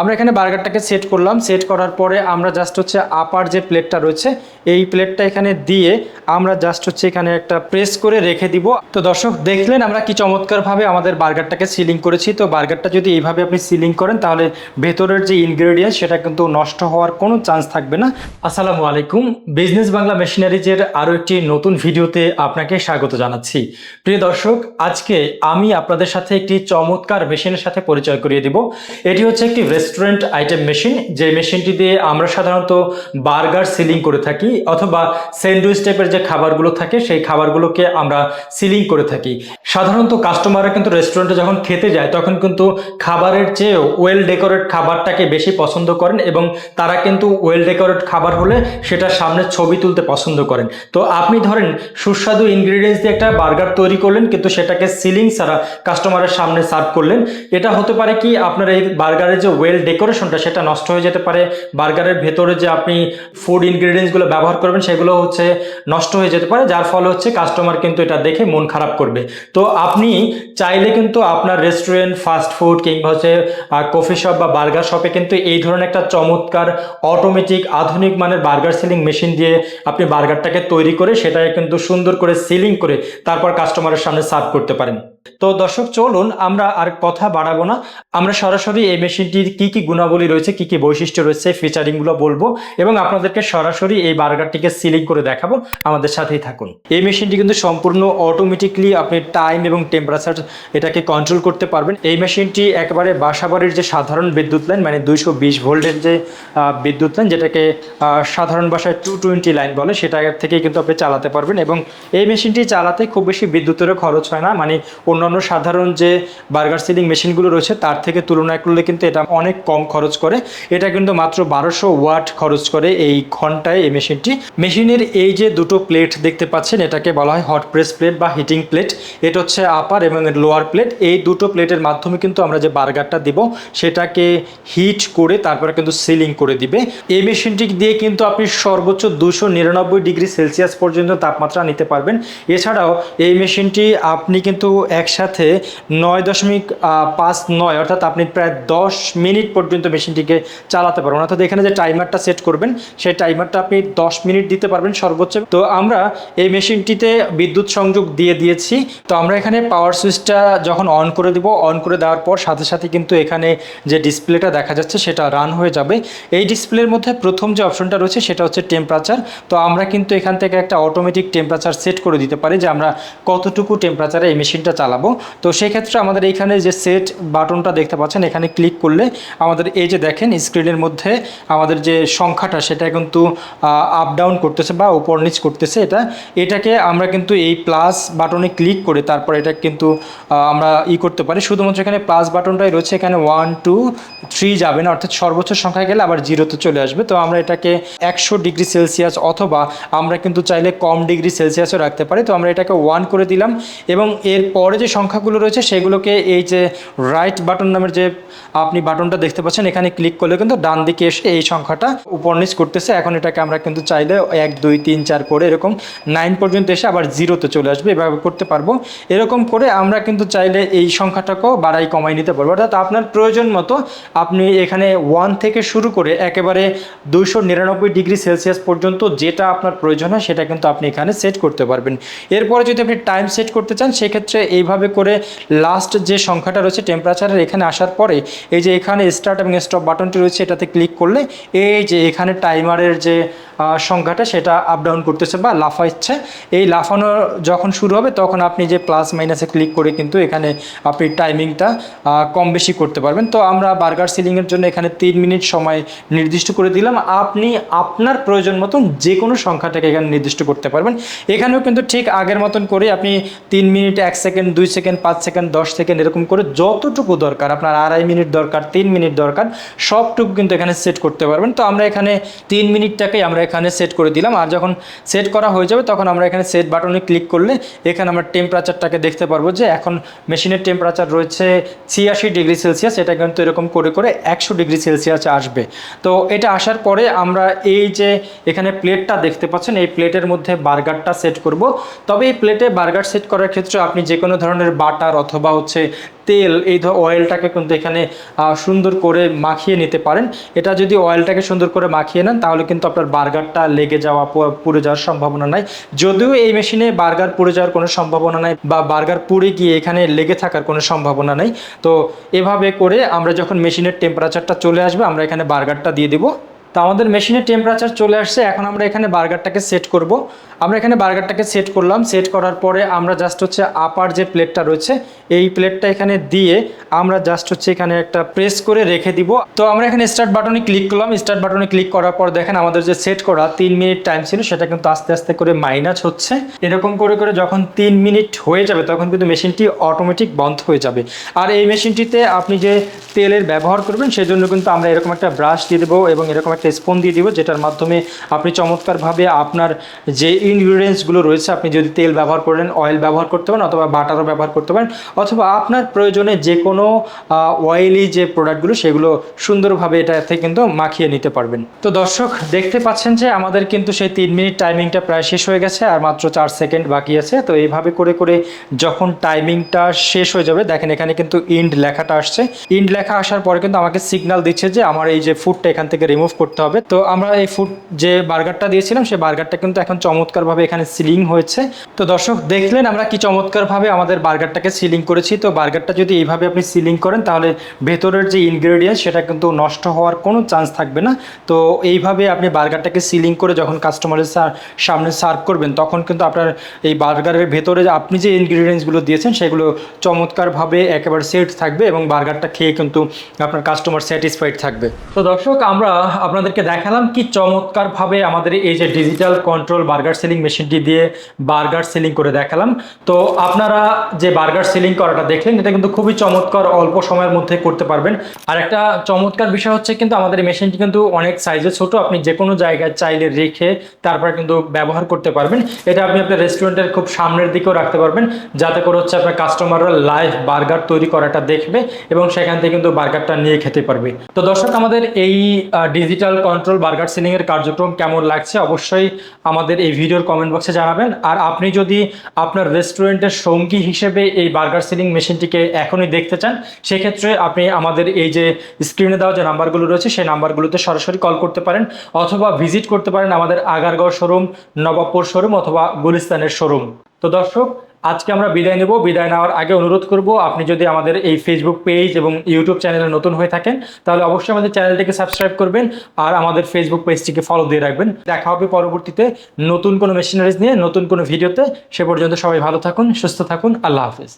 আমরা এখানে বার্গারটাকে সেট করলাম। সেট করার পরে আমরা জাস্ট হচ্ছে আপার যে প্লেটটা রয়েছে, এই প্লেটটা এখানে দিয়ে আমরা জাস্ট হচ্ছে এখানে একটা প্রেস করে রেখে দিব। তো দর্শক, দেখলেন আমরা কি চমৎকারভাবে আমাদের বার্গারটাকে সিলিং করেছি। তো বার্গারটা যদি এইভাবে আপনি সিলিং করেন, তাহলে ভেতরের যে ইনগ্রেডিয়েন্ট সেটা কিন্তু নষ্ট হওয়ার কোনো চান্স থাকবে না। আসসালামু আলাইকুম। বিজনেস বাংলা মেশিনারিজের আরও একটি নতুন ভিডিওতে আপনাকে স্বাগত জানাচ্ছি। প্রিয় দর্শক, আজকে আমি আপনাদের সাথে একটি চমৎকার মেশিনের সাথে পরিচয় করিয়ে দিব। এটি হচ্ছে একটি রেস্টুরেন্ট আইটেম মেশিন, যে মেশিনটি দিয়ে আমরা সাধারণত বার্গার সিলিং করে থাকি অথবা স্যান্ডউইচ টাইপের যে খাবারগুলো থাকে, সেই খাবারগুলোকে আমরা সিলিং করে থাকি। সাধারণত কাস্টমাররা কিন্তু রেস্টুরেন্টে যখন খেতে যায়, তখন কিন্তু খাবারের চেয়েও ওয়েল ডেকোরেট খাবারটাকে বেশি পছন্দ করেন এবং তারা কিন্তু ওয়েল ডেকোরেট খাবার হলে সেটা সামনে ছবি তুলতে পছন্দ করেন। তো আপনি ধরেন সুস্বাদু ইনগ্রিডিয়েন্টস দিয়ে একটা বার্গার তৈরি করলেন, কিন্তু সেটাকে সিলিং ছাড়া কাস্টমারের সামনে সার্ভ করলেন। এটা হতে পারে কি আপনার এই বার্গারের যে ওয়েল ডেকোরেশনটা সেটা নষ্ট হয়ে যেতে পারে। বার্গারের ভেতরে যে আপনি ফুড ইনগ্রিডিয়েন্টসগুলো ব্যবহার করবেন সেগুলো হচ্ছে নষ্ট হয়ে যেতে পারে। যার ফলে হচ্ছে কাস্টমার কিন্তু এটা দেখে মন খারাপ করবে। তো আপনি চাইলে কিন্তু আপনার রেস্টুরেন্ট ফাস্ট ফুড কিংবা হচ্ছে কফি শপ বা বার্গার শপে কিন্তু এই ধরনের একটা চমৎকার অটোমেটিক আধুনিক মানের বার্গার সিলিং মেশিন দিয়ে আপনি বার্গারটাকে তৈরি করে সেটাকে কিন্তু সুন্দর করে সিলিং করে তারপর কাস্টমারের সামনে সার্ভ করতে পারেন। তো দর্শক, চলুন আমরা আর কথা বাড়াবো না। আমরা সরাসরি এই মেশিনটির কি কি গুণাবলী রয়েছে, কি কি বৈশিষ্ট্য রয়েছে ফিচারিংগুলো বলব এবং আপনাদেরকে সরাসরি এই বার্গারটিকে সিলিং করে দেখাবো। আমাদের সাথেই থাকুন। এই মেশিনটি কিন্তু সম্পূর্ণ অটোমেটিকলি আপনি টাইম এবং টেম্পারেচার এটাকে কন্ট্রোল করতে পারবেন। এই মেশিনটি একেবারে বাসাবাড়ির যে সাধারণ বিদ্যুৎ লাইন মানে দুইশো বিশ ভোল্টের যে বিদ্যুৎ লাইন যেটাকে সাধারণ ভাষায় টু টোয়েন্টি লাইন বলে, সেটা থেকেই কিন্তু আপনি চালাতে পারবেন এবং এই মেশিনটি চালাতে খুব বেশি বিদ্যুতেরও খরচ হয় না। মানে অন্যান্য সাধারণ যে বার্গার সিলিং মেশিনগুলো রয়েছে, তার থেকে তুলনা করলে কিন্তু এটা অনেক কম খরচ করে। এটা কিন্তু মাত্র বারোশো ওয়াট খরচ করে এই ঘন্টায় এই মেশিনটি। মেশিনের এই যে দুটো প্লেট দেখতে পাচ্ছেন, এটাকে বলা হয় হট প্রেস প্লেট বা হিটিং প্লেট এটা হচ্ছে আপার এবং লোয়ার প্লেট এই দুটো প্লেটের মাধ্যমে কিন্তু আমরা যে বার্গারটা দিব, সেটাকে হিট করে তারপরে কিন্তু সিলিং করে দিবে। এই মেশিনটি দিয়ে কিন্তু আপনি সর্বোচ্চ দুশো নিরানব্বই ডিগ্রি সেলসিয়াস পর্যন্ত তাপমাত্রা নিতে পারবেন। এছাড়াও এই মেশিনটি আপনি কিন্তু একসাথে নয় দশমিক পাঁচ নয়, অর্থাৎ আপনি প্রায় দশ মিনিট পর্যন্ত মেশিনটিকে চালাতে পারবেন। অর্থাৎ এখানে যে টাইমারটা সেট করবেন, সেই টাইমারটা আপনি দশ মিনিট দিতে পারবেন সর্বোচ্চ। তো আমরা এই মেশিনটিতে বিদ্যুৎ সংযোগ দিয়ে দিয়েছি। তো আমরা এখানে পাওয়ার সুইচটা যখন অন করে দিব অন করে দেওয়ার পর সাথে সাথে কিন্তু এখানে যে ডিসপ্লেটা দেখা যাচ্ছে, সেটা রান হয়ে যাবে। এই ডিসপ্লের মধ্যে প্রথম যে অপশনটা রয়েছে, সেটা হচ্ছে টেম্পারেচার তো আমরা কিন্তু এখান থেকে একটা অটোমেটিক টেম্পারেচার সেট করে দিতে পারি যে আমরা কতটুকু টেম্পারেচারে এই মেশিনটা চালাবো। তো সেই ক্ষেত্রে আমাদের এইখানে যে সেট বাটনটা দেখতে পাচ্ছেন, এখানে ক্লিক করলে আমাদের এই যে দেখেন স্ক্রিনের মধ্যে আমাদের যে সংখ্যাটা, সেটা কিন্তু আপ ডাউন করতেছে বা উপর নিচ করতেছে এটা। এটাকে আমরা কিন্তু এই প্লাস বাটনে ক্লিক করে তারপর এটা কিন্তু আমরা ই করতে পারি। শুধুমাত্র এখানে প্লাস বাটনটাই রয়েছে, এখানে ওয়ান টু থ্রি যাবে না। অর্থাৎ সর্বোচ্চ সংখ্যায় গেলে আবার জিরোতে চলে আসবে। তো আমরা এটাকে একশো ডিগ্রি সেলসিয়াস অথবা আমরা কিন্তু চাইলে কম ডিগ্রি সেলসিয়াসও রাখতে পারি। তো আমরা এটাকে ওয়ান করে দিলাম এবং এর পরে যে সংখ্যাগুলো রয়েছে সেগুলোকে এই যে রাইট বাটন নামের যে আপনি বাটনটা দেখতে পাচ্ছেন, এখানে ক্লিক করলে কিন্তু ডান দিকে এসে এই সংখ্যাটা উপর নিচ করতেছে। এখন এটাকে আমরা কিন্তু চাইলে এক, দুই, তিন, চার করে এরকম নাইন পর্যন্ত এসে আবার জিরোতে চলে আসবে, এভাবে করতে পারব। এরকম করে আমরা কিন্তু চাইলে এই সংখ্যাটাকেও বাড়াই, কমাই নিতে পারব। অর্থাৎ আপনার প্রয়োজন মতো আপনি এখানে ওয়ান থেকে শুরু করে একেবারে দুইশো নিরানব্বই ডিগ্রি সেলসিয়াস পর্যন্ত যেটা আপনার প্রয়োজন হয়, সেটা কিন্তু আপনি এখানে সেট করতে পারবেন। এরপরে যদি আপনি টাইম সেট করতে চান, সেক্ষেত্রে এইভাবে করে লাস্ট যে সংখ্যাটা রয়েছে টেম্পারেচারের এখানে আসার পরে এই যে এখানে স্টার্ট এবং স্টপ বাটনটি রয়েছে, এটাতে ক্লিক করলে এই যে এখানে টাইমারের যে সংখ্যাটা সেটা আপ ডাউন করতেছে বা লাফাচ্ছে। এই লাফানো যখন শুরু হবে তখন আপনি যে প্লাস মাইনাসে ক্লিক করে কিন্তু এখানে আপনি টাইমিংটা কম বেশি করতে পারবেন। তো আমরা বার্গার সিলিংয়ের জন্য এখানে তিন মিনিট সময় নির্দিষ্ট করে দিলাম। আপনি আপনার প্রয়োজন মতন যে কোনো সংখ্যাটাকে এখানে নির্দিষ্ট করতে পারবেন। এখানেও কিন্তু ঠিক আগের মতন করে আপনি তিন মিনিট, এক সেকেন্ড দুই সেকেন্ড, পাঁচ সেকেন্ড, দশ সেকেন্ড, এরকম করে যতটুকু দরকার, আপনার আড়াই মিনিট দরকার, তিন মিনিট দরকার, সবটুকু কিন্তু এখানে সেট করতে পারবেন। তো আমরা এখানে তিন মিনিটটাকেই আমরা এখানে সেট করে দিলাম। আর যখন সেট করা হয়ে যাবে, তখন আমরা এখানে সেট বাটনে ক্লিক করলে এখানে আমরা টেম্পারেচারটাকে দেখতে পারব যে এখন মেশিনের টেম্পারেচার রয়েছে ছিয়াশি ডিগ্রি সেলসিয়াস এটা কিন্তু এরকম করে করে একশো ডিগ্রি সেলসিয়াসে আসবে। তো এটা আসার পরে আমরা এই যে এখানে প্লেটটা দেখতে পাচ্ছেন, এই প্লেটের মধ্যে বার্গারটা সেট করব। তবে এই প্লেটে বার্গার সেট করার ক্ষেত্রে আপনি যে কোনো ধরনের বাটার অথবা হচ্ছে তেল, এই অয়েলটাকে কিন্তু এখানে সুন্দর করে মাখিয়ে নিতে পারেন। এটা যদি অয়েলটাকে সুন্দর করে মাখিয়ে নেন, তাহলে কিন্তু আপনার বার্গারটা লেগে যাওয়া পুড়ে যাওয়ার সম্ভাবনা নাই। যদিও এই মেশিনে বার্গার পুড়ে যাওয়ার কোনো সম্ভাবনা নাই বা বার্গার পুড়ে গিয়ে এখানে লেগে থাকার কোনো সম্ভাবনা নাই। তো এভাবে করে আমরা যখন মেশিনের টেম্পারেচারটা চলে আসবে, আমরা এখানে বার্গারটা দিয়ে দেবো। তো আমাদের মেশিনের টেম্পারেচার চলে আসছে, এখন আমরা এখানে বার্গারটাকে সেট করব। আমরা এখানে বার্গারটাকে সেট করলাম সেট করার পরে আমরা জাস্ট হচ্ছে আপার যে প্লেটটা রয়েছে, এই প্লেটটা এখানে দিয়ে আমরা জাস্ট হচ্ছে এখানে একটা প্রেস করে রেখে দিব। তো আমরা এখানে স্টার্ট বাটনে ক্লিক করলাম স্টার্ট বাটনে ক্লিক করার পর দেখেন আমাদের যে সেট করা তিন মিনিট টাইম ছিল, সেটা কিন্তু আস্তে আস্তে করে মাইনাস হচ্ছে। এরকম করে করে যখন তিন মিনিট হয়ে যাবে, তখন কিন্তু মেশিনটি অটোমেটিক বন্ধ হয়ে যাবে। আর এই মেশিনটিতে আপনি যে তেলের ব্যবহার করবেন, সেজন্য কিন্তু আমরা এরকম একটা ব্রাশ দিয়ে দেবো এবং এরকম একটা স্পুন দিয়ে দিব, যেটার মাধ্যমে আপনি চমৎকারভাবে আপনার যে ইনগ্রিডিয়েন্টসগুলো রয়েছে, আপনি যদি তেল ব্যবহার করেন অয়েল ব্যবহার করতে পারেন অথবা বাটারও ব্যবহার করতে পারেন, অথবা আপনার প্রয়োজনে যে কোনো অয়েলি যে প্রোডাক্টগুলো সেগুলো সুন্দরভাবে এটাতে কিন্তু মাখিয়ে নিতে পারবেন। তো দর্শক, দেখতে পাচ্ছেন যে আমাদের কিন্তু সেই তিন মিনিট টাইমিংটা প্রায় শেষ হয়ে গেছে, আর মাত্র চার সেকেন্ড বাকি আছে। তো এইভাবে করে করে যখন টাইমিংটা শেষ হয়ে যাবে, দেখেন এখানে কিন্তু ইন্ড লেখাটা আসছে। ইন্ড লেখা আসার পরে কিন্তু আমাকে সিগন্যাল দিচ্ছে যে আমার এই যে ফুডটা এখান থেকে রিমুভ করতে হবে। তো আমরা এই ফুড যে বার্গারটা দিয়েছিলাম, সেই বার্গারটা কিন্তু এখন চমৎকারভাবে এখানে সিলিং হয়েছে। তো দর্শক, দেখলেন আমরা কি চমৎকারভাবে আমাদের বার্গারটাকে সিলিং করেছি। তো বার্গারটা যদি এইভাবে আপনি সিলিং করেন, তাহলে ভেতরের যে ইনগ্রেডিয়েন্টস সেটা কিন্তু নষ্ট হওয়ার কোনো চান্স থাকবে না। তো এইভাবে আপনি বার্গারটাকে সিলিং করে যখন কাস্টমারের সামনে সার্ভ করবেন, তখন কিন্তু আপনার এই বার্গারের ভেতরে আপনি যে ইনগ্রিডিয়েন্টসগুলো দিয়েছেন, সেগুলো চমৎকারভাবে একেবারে সেট থাকবে এবং বার্গারটা খেয়ে কিন্তু আপনার কাস্টমার স্যাটিসফাইড থাকবে। তো দর্শক, আমরা আপনাদেরকে দেখালাম কি চমৎকারভাবে আমাদের এই যে ডিজিটাল কন্ট্রোল বার্গার সেলিং মেশিনটি দিয়ে বার্গার সেলিং করে দেখালাম। তো আপনারা যে বার্গার সেলিং করাটা দেখলেন, এটা কিন্তু খুবই চমৎকার অল্প সময়ের মধ্যে করতে পারবেন। আর একটা চমৎকার বিষয় হচ্ছে কিন্তু আমাদের মেশিনটি কিন্তু অনেক সাইজে ছোট, আপনি যে কোনো জায়গায় চাইলে রেখে তারপরে কিন্তু ব্যবহার করতে পারবেন। এটা আপনি আপনার রেস্টুরেন্টের খুব সামনের দিকেও রাখতে পারবেন, যাতে করে হচ্ছে আপনার কাস্টমাররা লাইভ বার্গার তৈরি করাটা দেখবে এবং সেখান থেকে কিন্তু বার্গারটা নিয়ে খেতে পারবে। তো দর্শক, আমাদের এই ডিজিটাল কন্ট্রোল বার্গার সেলিং এর কার্যক্রম কেমন লাগছে অবশ্যই আমাদের এই ভিডিওর কমেন্ট বক্সে জানাবেন। আর আপনি যদি আপনার রেস্টুরেন্টের সঙ্গী হিসেবে এই বার্গার সিলিং মেশিনটিকে এখনই দেখতে চান, সেক্ষেত্রে আপনি আমাদের এই যে স্ক্রিনে দেওয়া যে নাম্বারগুলো রয়েছে, সেই নাম্বারগুলোতে সরাসরি কল করতে পারেন অথবা ভিজিট করতে পারেন আমাদের আগারগাঁও শোরুম নবাবপুর শোরুম অথবা গুলিস্তানের শোরুম তো দর্শক আজকে আমরা বিদায় নেব। বিদায় নেওয়ার আগে অনুরোধ করব, আপনি যদি আমাদের এই ফেসবুক পেজ এবং ইউটিউব চ্যানেলে নতুন হয়ে থাকেন, তাহলে অবশ্যই আমাদের চ্যানেলটিকে সাবস্ক্রাইব করবেন আর আমাদের ফেসবুক পেজটিকে ফলো দিয়ে রাখবেন। দেখা হবে পরবর্তীতে নতুন কোনো মেশিনারিজ নিয়ে, নতুন কোনো ভিডিওতে সে পর্যন্ত সবাই ভালো থাকুন, সুস্থ থাকুন। আল্লাহ হাফেজ।